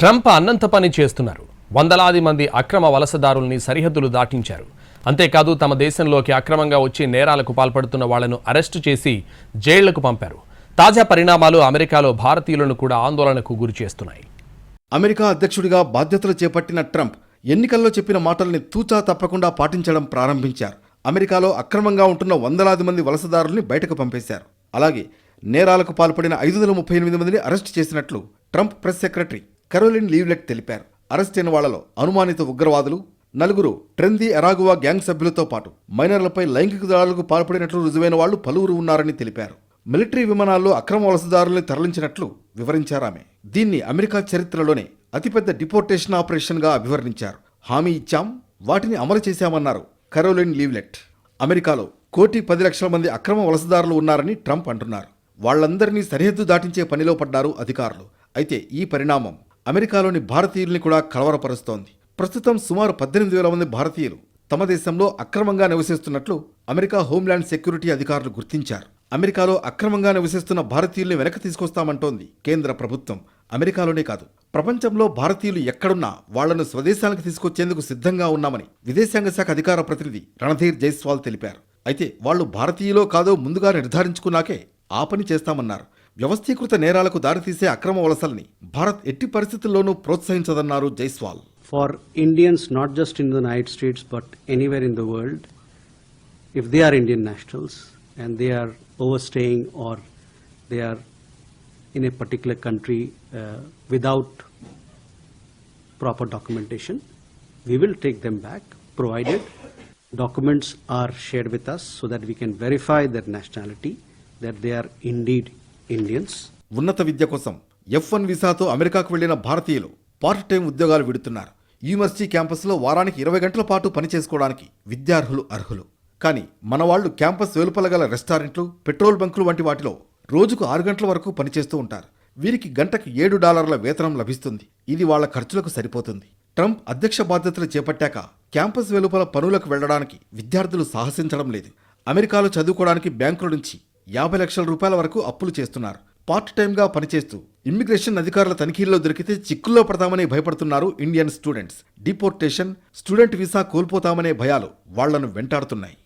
Trump అన్నంత పని చేస్తున్నారు. వందలాది మంది అక్రమ వలసదారుల్ని సరిహద్దులు దాటించారు. అంతేకాదు తమ దేశంలోకి అక్రమంగా వచ్చి నేరాలకు పాల్పడుతున్న వాళ్ళను అరెస్టు చేసి జైళ్ళకు పంపారు. తాజా పరిణామాలు అమెరికాలో భారతీయులను కూడా ఆందోళనకు గురి చేస్తున్నాయి. అమెరికా అధ్యక్షుడిగా బాధ్యతలు చేపట్టిన ట్రంప్ ఎన్నికల్లో చెప్పిన మాటల్ని తూచా తప్పకుండా పాటించడం ప్రారంభించారు. అమెరికాలో అక్రమంగా ఉంటున్న వందలాది మంది వలసదారుల్ని బయటకు పంపేశారు. అలాగే నేరాలకు పాల్పడిన ఐదు వందల ముప్పై ఎనిమిది మందిని అరెస్ట్ చేసినట్లు Trump press secretary Caroline Leavitt తెలిపారు. అరెస్ట్ అయిన వాళ్ళలో అనుమానిత ఉగ్రవాదులు నలుగురు ట్రెందీ ఎరాగువా గ్యాంగ్ సభ్యులతో పాటు మైనర్లపై లైంగిక దాడులకు పాల్పడినట్లు రుజువైన వాళ్ళు పలువురు ఉన్నారని తెలిపారు. మిలిటరీ విమానాల్లో అక్రమ వలసదారుల్ని తరలించినట్లు వివరించారామె దీన్ని అమెరికా చరిత్రలోనే అతిపెద్ద డిపోర్టేషన్ ఆపరేషన్గా అభివర్ణించారు. హామీ ఇచ్చాం వాటిని అమలు చేశామన్నారు కరోలిన్ లీవ్లెట్. అమెరికాలో కోటి పది లక్షల మంది అక్రమ వలసదారులు ఉన్నారని ట్రంప్ అంటున్నారు. వాళ్ళందరినీ సరిహద్దు దాటించే పనిలో పడ్డారు అధికారులు. అయితే ఈ పరిణామం అమెరికాలోని భారతీయుల్ని కూడా కలవరపరుస్తోంది. ప్రస్తుతం సుమారు పద్దెనిమిది వేల మంది భారతీయులు తమ దేశంలో అక్రమంగా నివసిస్తున్నట్లు అమెరికా హోంల్యాండ్ సెక్యూరిటీ అధికారులు గుర్తించారు. అమెరికాలో అక్రమంగా నివసిస్తున్న భారతీయుల్ని వెనక తీసుకొస్తామంటోంది కేంద్ర ప్రభుత్వం. అమెరికాలోనే కాదు ప్రపంచంలో భారతీయులు ఎక్కడున్నా వాళ్ళను స్వదేశానికి తీసుకొచ్చేందుకు సిద్ధంగా ఉన్నామని విదేశాంగ శాఖ అధికార ప్రతినిధి రణధీర్ జైస్వాల్ తెలిపారు. అయితే వాళ్ళు భారతీయులో కాదో ముందుగా నిర్ధారించుకున్నాకే ఆ పని చేస్తామన్నారు. వ్యవస్థీకృత నేరాలకు దారితీసే అక్రమ వలసల్ని భారత్ ఎట్టి పరిస్థితుల్లోనూ ప్రోత్సహించదన్నారు Jaiswal for Indians not just in the United States but anywhere in the world, if they are Indian nationals and they are overstaying or they are in a particular country uh, without proper documentation, we will take them back provided documents are shared with us so that we can verify their nationality, that they are indeed Indians. ఉన్నత విద్య కోసం F one వీసాతో అమెరికాకు వెళ్ళిన భారతీయులు part time ఉద్యోగాలు విడుతున్నారు. University క్యాంపస్లో వారానికి ఇరవై గంటల పాటు పనిచేసుకోవడానికి విద్యార్హులు అర్హులు. కానీ మన వాళ్ళు క్యాంపస్ వెలుపల గల రెస్టారెంట్లు పెట్రోల్ బంకులు వంటి వాటిలో రోజుకు ఆరు గంటల వరకు పనిచేస్తూ ఉంటారు. వీరికి గంటకు ఏడు డాలర్ల వేతనం లభిస్తుంది. ఇది వాళ్ళ ఖర్చులకు సరిపోతుంది. ట్రంప్ అధ్యక్ష బాధ్యతలు చేపట్టాక క్యాంపస్ వెలుపల పనులకు వెళ్ళడానికి విద్యార్థులు సాహసించడం లేదు. అమెరికాలో చదువుకోవడానికి బ్యాంకుల నుంచి యాభై లక్షల రూపాయల వరకు అప్పులు చేస్తున్నారు. పార్ట్ టైంగా పనిచేస్తూ ఇమ్మిగ్రేషన్ అధికారుల తనిఖీల్లో దొరికితే చిక్కుల్లో పడతామని భయపడుతున్నారు Indian students. Deportation student visa కోల్పోతామనే భయాలు వాళ్ళను వెంటాడుతున్నాయి.